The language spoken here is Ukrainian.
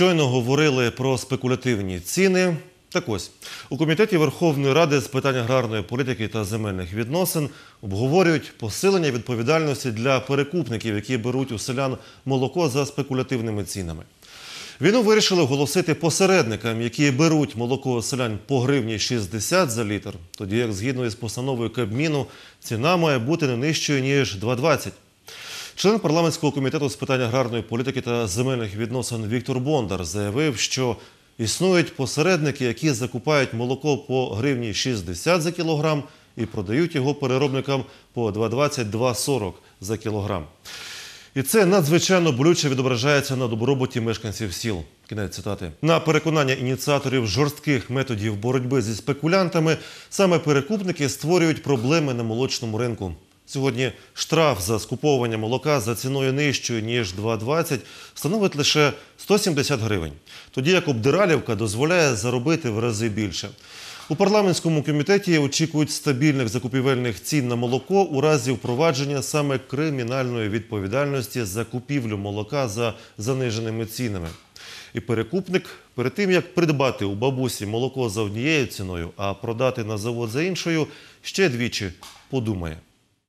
Щойно говорили про спекулятивні ціни. Так ось у комітеті Верховної Ради з питань аграрної політики та земельних відносин обговорюють посилення відповідальності для перекупників, які беруть у селян молоко за спекулятивними цінами. Війну вирішили оголосити посередникам, які беруть молоко селян по гривні 60 за літр, тоді як згідно із постановою Кабміну ціна має бути не нижчою ніж 2,20. Член парламентського комітету з питань аграрної політики та земельних відносин Віктор Бондар заявив, що існують посередники, які закупають молоко по гривні 60 за кілограм і продають його переробникам по 2,20-2,40 за кілограм. І це надзвичайно болюче відображається на добробуті мешканців сіл. Кінець цитати. На переконання ініціаторів жорстких методів боротьби зі спекулянтами, саме перекупники створюють проблеми на молочному ринку. Сьогодні штраф за скуповування молока за ціною нижчою, ніж 2,20 становить лише 170 гривень. Тоді як обдиралівка дозволяє заробити в рази більше. У парламентському комітеті очікують стабільних закупівельних цін на молоко у разі впровадження саме кримінальної відповідальності за купівлю молока за заниженими цінами. І перекупник перед тим як придбати у бабусі молоко за однією ціною, а продати на завод за іншою, ще двічі подумає.